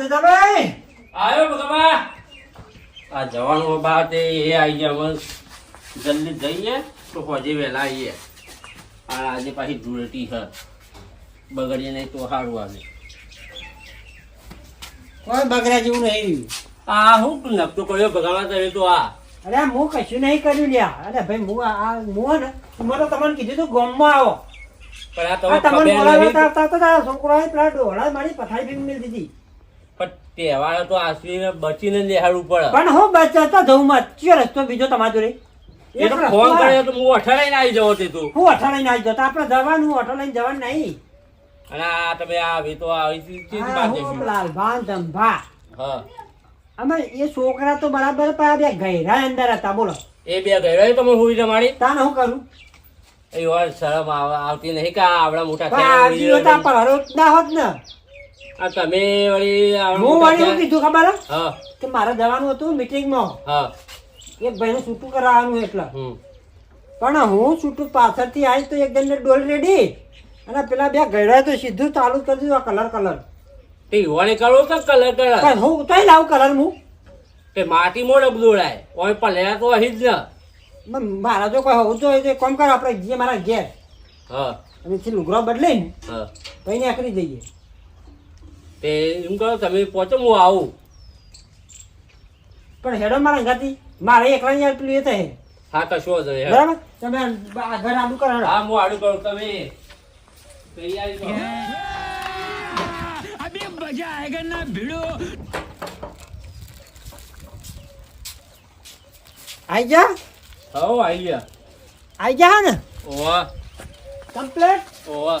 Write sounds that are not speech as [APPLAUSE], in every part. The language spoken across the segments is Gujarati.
તેજાભાઈ આવ્યો બગમા આ જવાનું બા તે એ આવી ગયા હવે જલ્દી જઈએ તો હોજે વહેલા આવીએ આ આજે પાછી ધૂળેટી છે. બગડીએ નહીં તો સારું આવે. કોઈ બગડા જેવું નહીં? આ હું નકતો કર્યો બગાડવા તમે તો આ. અરે હું કશું નહીં કર્યું લ્યા. અરે ભાઈ હું આ હું ને મેં તો તમને કીધું તું ગામમાં આવો. પણ આ તમને આવતા હતા છોકરાએ પેલા ડોહળા મારી પથારી મેલી દીધી. પણ તહેવાર તો આસવીને બચીને લેહાડવું પડે. પણ હું બચતો જઉં માં કયો રસ્તો બીજો તમારો રે એ તો ફોન કર્યો તો હું અઠાડાઈને આવી જવો તે તું. હું અઠા લઈને આવી જતો. આપણે જવાનું હું અઠા લઈને જવાનું નહીં. અને આ તમે આવી તો આવી લાલભાન ધંભા. હા. અમે એ છોકરા તો બરાબર પણ બે ગયરા અંદર હતા બોલો. એ બે ગયો તમે હોઈ જમાડી તાને હું કરું? એ વાર શરમ આવતી નહીં કે આવડા મોટા થયા આ જીવો તો આ હોઈ ના હોત ને. આ તમે વળી હું વળી હું કીધું ખબર હે? કે મારે જવાનું હતું મીટિંગમાં. હા. એક ભાઈનું છૂટું કરાવવાનું એટલે. પણ હું છૂટું પાછળથી આવી તો એકદમ ને ડોલ રેડી. અને પેલા બે ગયડા તો સીધું ચાલુ કરી દીધું આ કલર કલર. તે યુવાને કરો તો કલર કલર? હું તોય લાવું કલર હું? તે માટી મોડ અબદોળાય ઓય પલ્યા તો અહીં જ ન મારા જો કોઈ હોવું જોઈએ તો કોમ કર આપણે જે મારા ઘેર. હા. અને લુગરો લુગડો બદલાઈને હા. તો એને આકરી જઈએ. તે એમ કહો તમે પહોંચો હું આવું. પણ હેડો મારા અંગાથી મારે એકલા યાર પેલું એ થાય. હા કશો જ. બરાબર? તમે ઘર આડું કરો હા હું આડું કરું તમે તૈયારી કરો. આઈ જા હો આઈ ગયા. આઈ જા ને? ઓવા. કમ્પ્લેટ ઓવા.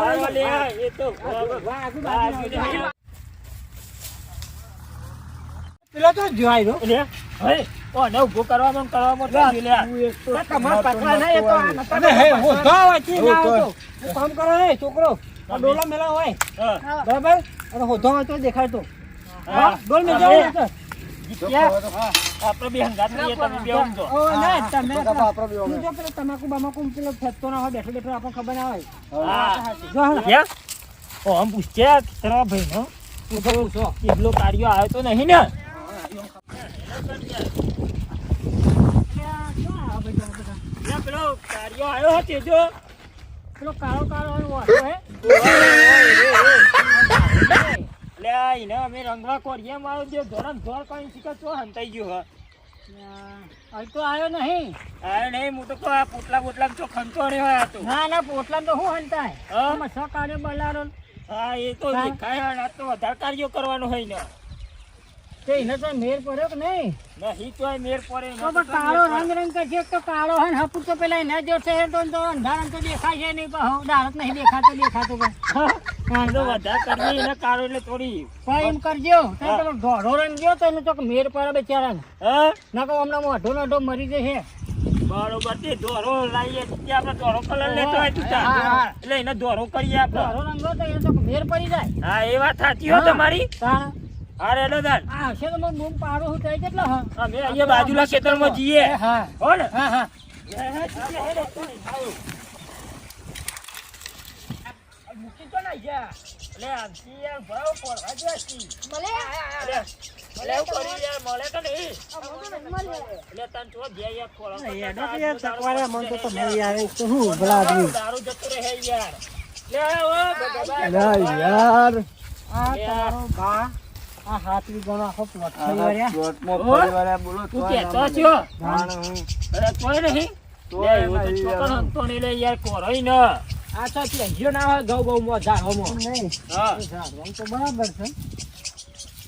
નાખવા દે નાખો નાખો કાઢ્યા ને નાખો પેલો તો જોઈ રહ્યો તમારા પકડા નહીં એ તો આ નતા ને. હે, હોધો ના આવતો. કામ કરો હે છોકરો. આ ડોલો મેલા હોય બરાબર? અને હોધો હોય તો દેખાય તો હા, ડોલ મેં તો. તમાકુ બમાકુ પેલો ફેંકતો ના હોય બેઠો બેઠો આપણને ખબર ના હોય. જો પૂછ્યા તારા ભાઈ નો. કાર્યો આવ્યો તો નહીં ને ત્યાં પેલો કાર્યો આવ્યો હતો જો પેલો કાળો કાળો વાંધો હે? એટલે એને અમે રંગવા મારો જે ધોરણ ધોર કઈ શીખે તો હંતાઈ ગયો હ. હજી તો આવ્યો નહીં. આ નહીં હું તો કહો આ પોટલા પોટલા તો રહ્યો હતો ના ના પોટલા તો શું હંતાય? હા? છ કાળે બલારો હા એ તો હા. દેખાય આ તો વધારે કાર્યો કરવાનો હોય ને. તે એને તો મેર પડ્યો કે નહીં? નહીં તો મેર પડે તો પણ કાળો રંગ રંગ એક તો કાળો હોય ને તો પેલા એના જો છે તો તો અંધારામાં તો દેખાય છે નહીં પણ નહીં દેખાતો દેખાતો પણ. [LAUGHS] તો વધારે કરવી એને કાળો એટલે થોડી. પણ એમ કરજો તો પેલો ધોળો રંગ ગયો તો એનો તો મેર પડે બિચારાને. હા? ના કહો હમણાં મોઢો નાઢો મરી જશે. બરોબર તે દોરો લાવીએ તે આપણે દોરો કલર લેતો હોય તું હા, હા. એટલે એને દોરો કરીએ આપણે. રંગ તો એને તો મેર પડી જાય. હા એ વાત સાચી હો તમારી. હા રેડો દાદા આ હશે તો મને બૂમ પાડો હું થાય કેટલો હા? અમે અહીંયા બાજુના ખેતરમાં જઈએ. હા હો. ને. હા હા. મૂકી તો આમથી યાર કરી યાર મળે કે નહીં? એટલે તને જો દે યાર ખોળા એનો તો યાર ચકવાડા મન તો તમે યાર. એ તો હું ભલા આદમી દારૂ જતો રહે યાર. લે ઓ યાર. આ તારો બા. આ હાથ ગણો આખો પ્લોટ થઈ વર્યા તું તો છો અરે કોઈ નહીં? લે, એવું તો છોકરો તો નહીં લે યાર કોરોય ન. આ તો પેઢીઓ ના હોય ઘઉં બહુ મોજા હોમો. નહીં. હા. ઝાડવાનું તો બરાબર છે.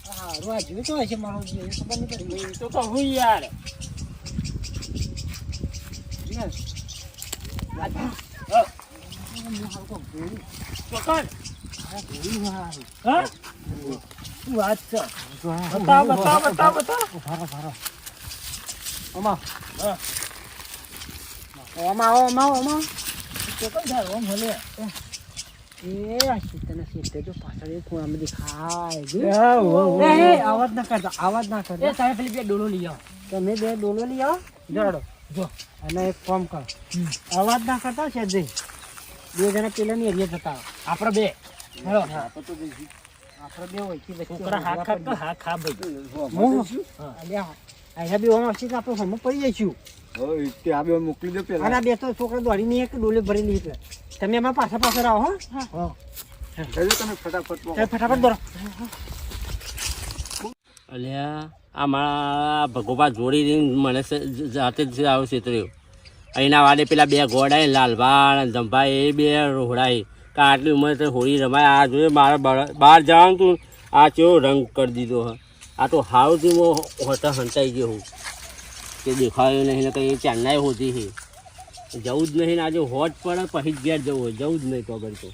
હા રોજ તો હશે મારો જે ખબર નહીં પડી તો હું યાર. યસ હા. તો કોણ હા. શું વાત છે. બતાવ બતાવ બતાવ બતાવ. ભારો ભારો ઓમાં હા. ઓમાં. આવો ઓમાં ઓમાં. તો કોણ થાય? ઓમ હલે. એ. આ શીતને જો પાછળ એ ખૂણામાં દેખાય. એ, હો. અવાજ ના કરતા અવાજ ના કરતા. એ સાહેબ પેલી બે ડોલો લઈ આવો. તમે બે ડોલો લઈ આવો. જડો. જો. અને એક ફોર્મ કરો. અવાજ ના કરતા છે બે જણા પેલા ની એરિયા જતા. આપણે બે. હેલો. હા. તો હા? ખા ભાઈ હું. અલ્યા અહીંયા બી ઓમ આવશે તો આપણે હમ પડી જઈશું? મોકલી દો અને પેલા આ બે તો છોકરા દોડીને એક ડોલે ભરેલી એટલે. તમે એમાં પાછા પાછળ આવો હો. હા. તમે ફટાફટ દોરો અલ્યા આ મારા ભગોબા જોડી દઈને મને જાતે જ આવું છે અહીંના વાડે પેલા બે ગોડા લાલભા અને ધંભાઈ એ બે રોહડાય. કે આટલી ઉંમર તો હોળી રમાય. આ જોઈએ મારે બહાર જવાનું તું. આ કેવો રંગ કરી દીધો હ. આ તો હાવથી હોતા હંતાઈ ગયો હું. કે દેખાયો નહીં ને કંઈ ચેન્નાઈ હોતી છે જવું જ નહીં આજે હોટ પડે, પછી જ ઘેર જવું હોય. જવું જ નહીં તો આગળ તો.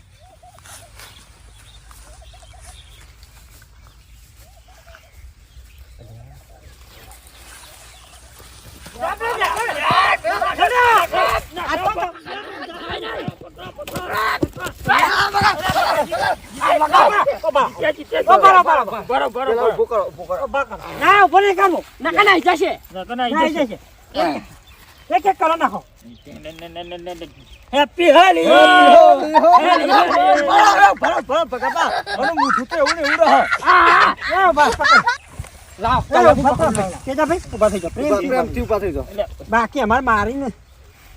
ના નહીં નકા નાઈ જશે. નકા ના જશે. જશે. એક એક કરો નાખો. હેપી હોલી ઊભા ઊભા બાકી અમારે મારીને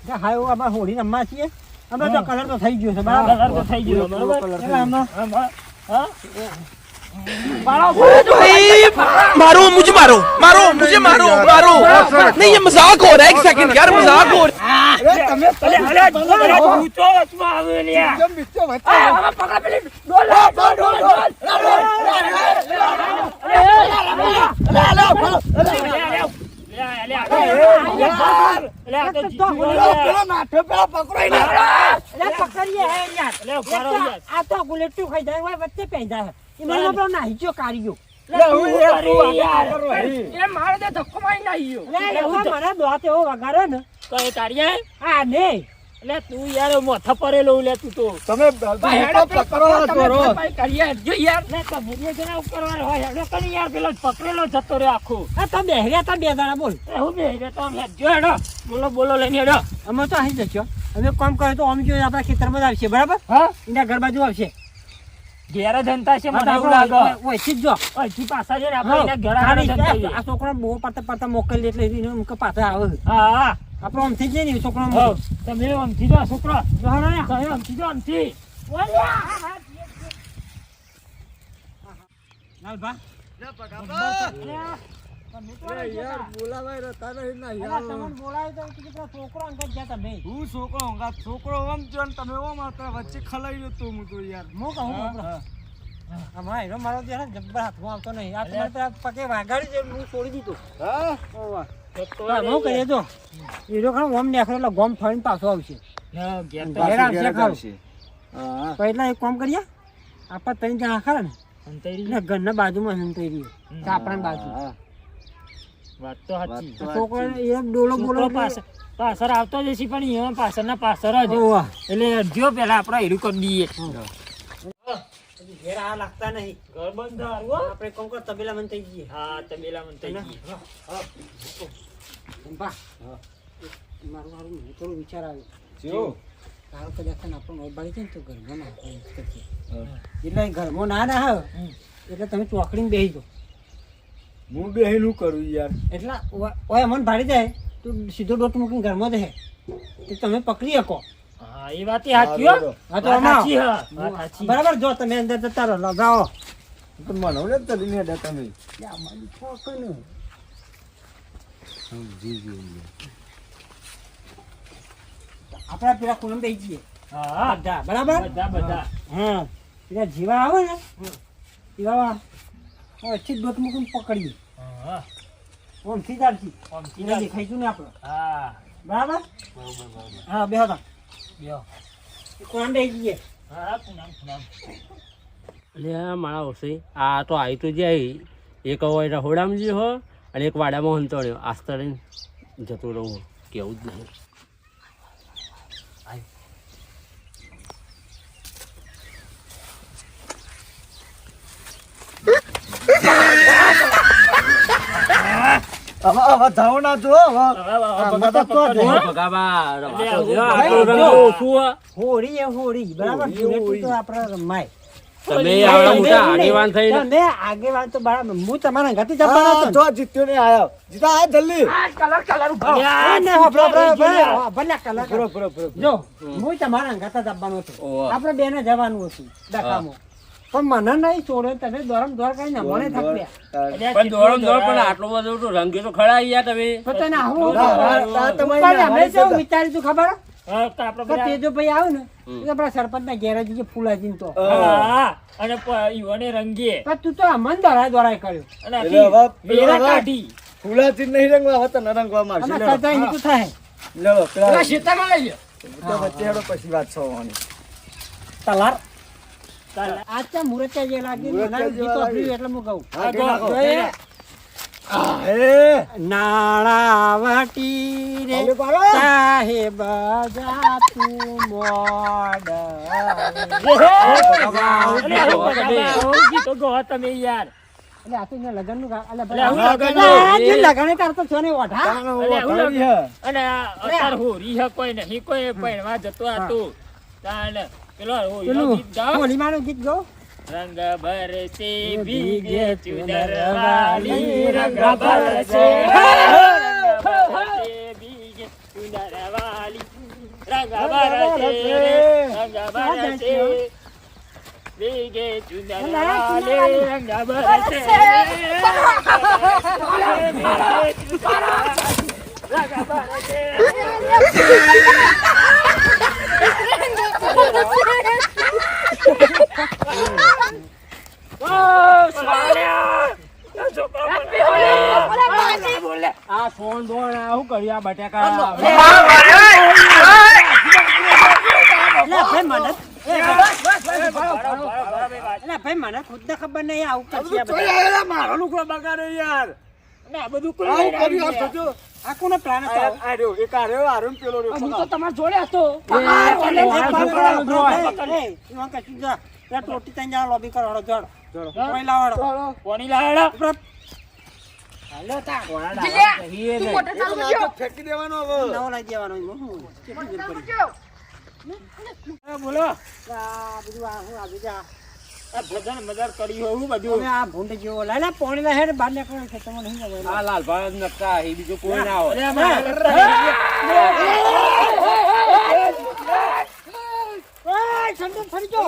જે હાય અમારે હોળી રમવા છીએ. અમે તો કલર તો થઈ ગયો છે બરાબર? કલર તો થઈ ગયો બરોબર? मारो मुझे मारो मारो मुझे मारो मारो नहीं ये मजाक हो रहा है एक सेकंड यार मजाक हो रहा અલે અલે અલે ભૂતો વચમાં આવે લ્યા કેમ બીજો વચ્ચે આ, હવે પકડ પેલી ડોલ ડોલ ડોલ ડોલ એટલે પકડીએ હે યાર એટલે ઉભા રહો યાર. આ તો ગુલેટું ખાઈ જાય હોય વચ્ચે પહેરી જાય એમાં આપણો નાહી ગયો કાઢ્યો એ મારે તો ધક્કો મારી નાખી ગયો. એટલે એવો મને દોત એવો વગાડે ને. તો એ તારીએ? આ નહીં એટલે તું યાર મોથા પરેલો લે તું તો. તમે પકડો ચોરો કરીએ જો યાર ને તો મુરીએ જરા ઉપરવાળો હોય. હેડો કરી યાર પેલો પકડેલો જતો રહ્યો આખો. તમે તો બેહર્યા તા બે દાડા બોલ. હું બે રે તો હેડજો હેડો. બોલો બોલો લઈને હેડો. અમે તો અહીં જશો અમે કામ કરે તો આમ જોઈએ આપણા ખેતરમાં જ આવશે બરાબર? હા? એના ઘર બાજુ આવશે. ઘેર જનતા છે મને એવું લાગે. ઓયથી જો અહીંથી પાછા છે આપણે ઘેર જતા આ છોકરો બહુ પડતા પડતા મોકલી એટલે એને એમ કે પાછા આવે. હા હા. આપણો આમથી જ નહીં છોકરો તમે આમથી જો છોકરો. આમથી જો આમથી. લાલભા. ગોમ ફરીને પાછો આવશે. એટલે એક કામ કરીએ આપણે ત્રણ જણા ખરા ને ઘરના બાજુમાં સંતાઈ રહ્યો બાજુ. વાત તો સાચી. વાત છોકરો એ ડોલો બોલો પાછળ પાછળ આવતો જ હશે પણ એમાં પાછળના પાછળ જ. એટલે જો પેલા આપણે હીરું કરી દઈએ. ઘેર આ લાગતા નહીં. ઘર બંધ આપણે કોમ કર તબેલા મને થઈ જઈએ? હા તબેલા મન થઈ ચંપા મારું મારું મને થોડું વિચાર આવ્યો. જો તારો કદાચ છે ને આપણો નોટ જાય ને તો ઘરમાં ના. એટલે ઘરમાં ના ના આવે એટલે તમે ચોકડીમાં બેસી જાઓ. હું બેહીનું કરું યાર. એટલા ઓય મન ભાડી જાય તો સીધો ડોટ મૂકીને ઘરમાં દે. તો તમે પકડી શકો. હા એ વાત સાચી હા. તો સાચી હા સાચી. બરાબર જો તમે અંદર જતા રહો લગાવો. તો મને ને તરી ને તમે. આપણા પેલા ખૂણે દઈ જઈએ. હા. બધા બરાબર? બધા બધા. હા. પેલા જીવા આવે ને. જીવા ઓછી દોત મૂકીને પકડીએ. હા. ઓમ સીધાથી આમથી એને દેખાઈશું ને આપણે. હા. બરાબર? બરોબર બરોબર. હા બેહો તા બેહો. કોણ દઈ દઈએ હા પૂનમ પૂનમ. એટલે મારા ઓસી આ તો આવી તો જાય. એક હોય રહોડામાં જે હો અને એક વાડામાં હંતોડ્યો આસ્તરીને જતો રહું. કેવું જ નહીં હવે હવે જાઓ ના જો હવે બધા તો જો. ભગાવા રવા તો એટલે જો, ભાઈ, આટલું જો. રંગ ઓછું હો. હોળી હોળી બરાબર? ધૂળેટી તો રમાય. તમે આવડા મોટા આગેવાન થઈને? તમે આગેવાન તો બરાબર હું તમારા ઘાટી જવાનો હતો ને. જો જીત્યો ને આયો. જીતા આ જલ્દી. આ ને હોભળો, હોભળો, હોભળો. ભલે કલાક. બરો બરો બરો જો હું તમારા ઘાટા જવાનો હતો. આપણે બેને જવાનું હતું ડકામાં. પણ મને નહીં છોડે તમે દોરમ દોર કરીને મને થકડ્યા પણ દોરમ દોર પણ આટલો બધો તો રંગે તો ખડાઈ ગયા તમે. તો તને આવું ના, ના, ના, ના, અમે શું વિચાર્યું તું. ખબર? હા તો આપણે કે બધા તેજોભાઈ આવે ને. સરપંચ ના ઘેર તો. અને પ- રંગીએ. પણ તું તો અમન દોરાય દોરાય કર્યો. અને એટલે આખી હવે વેરા હવે કાઢી. ફૂલાથી નહીં રંગવા હવે તો ન રંગવા મારશે અમે લેડો. થાય? લેડો પેલા શેતામાં પછી વાત થવાની તલાર. આજ ત્યાં મુરતિયા જે લાગી ગીતો. એટલે હું કહું. આ, નાણાવટી રે. સાહેબ મોડ. ગીતો ગો તમે યાર. એટલે આ તો લગન આ કરતો છો ને ઓઢા. તાનો અલે આવું વખાણી લાગે. હે. અને અત્યારે હોરી હે કોઈ નહીં કોઈ પહેરવા જતો હતું તાન હોરીનો પેલું ગાઓ. હોલીમાનું ગીત ગો રંગ ભરસે ભીગે રંગ ભરસે રંગ ભરસે ભીગે ચુનરવાલી રંગ ભરસે રંગ ભરસે ભીગે ચુનરવાલી રંગ ભરસે રંગ ભરસે ઓ સાલ્યા આ બોન આ શું કર્યું આ બટાકા ભાઈ મને ખુદ ને ખબર નહીં આવું કરશે મારો લુગડો બગાડે યાર ના બધું આવું કર્યું જોજો. આ પ્લાન હતો આ- આ રહ્યો, એક આ રહ્યો, આ પેલો રહ્યો. હું તો તમારા જોડે હતો એ, કશું જા. ત્યાં ટોટી ત્યાં જણા લોબી કરો હળો, જડ. કોઈ લાવો, હળો. કોની લાડો હાલો તા. ફેંકી દેવાનો હવે. નવો લાવી દેવાનો કેટલી દૂર પડી? હા, બોલો. આ બધું આ હું આ બીજા. ભજન મજાક કરી હોય હું બધું આ ભૂંડ જેવો. લાય લે, પાણી લાય હેડ, બહાર નીકળો છે, તમને નહીં લાલભાઈ જ નકતા એ બીજું કોઈ ના હોય. ઓય, સંદન ફરી જો.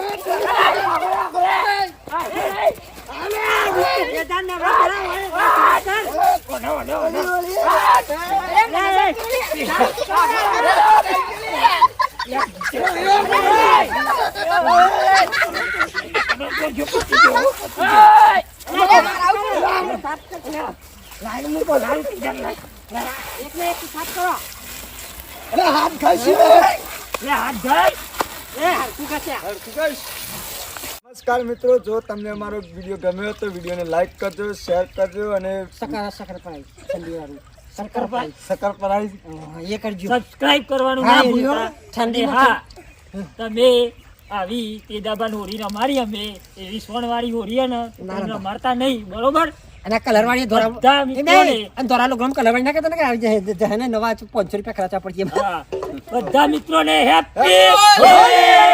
એ જાન ને વાત કરાવો, એ, વાત કર. એકને એક સાફ કરો. અરે હાથ ને. લે હાથ ધર એ, હરખું કરશે. હરખું ખાઈશ. નમસ્કાર મિત્રો જો તમને અમારો વીડિયો ગમ્યો તો તો વિડીયોને લાઈક કરજો શેર કરજો અને સકર સકર. સકરપરાઈ હા, એ કરજો સબસ્ક્રાઇબ કરવાનું ના ભૂલતા રહ્યો. હા તમે આવી તેજાબાન હોરી રમારી અમે એવી સોનવાળી હોરી ને તો ના, ના. રમાડતા નહીં બરોબર અને કલર વાળી ધોરા અને ધોરા લોકો કલર વાળી નાખે તને આવી જાય. જહેને નવા પાંચસો રૂપિયા ખર્ચા પડી ગયા બધા મિત્રો ને હેપી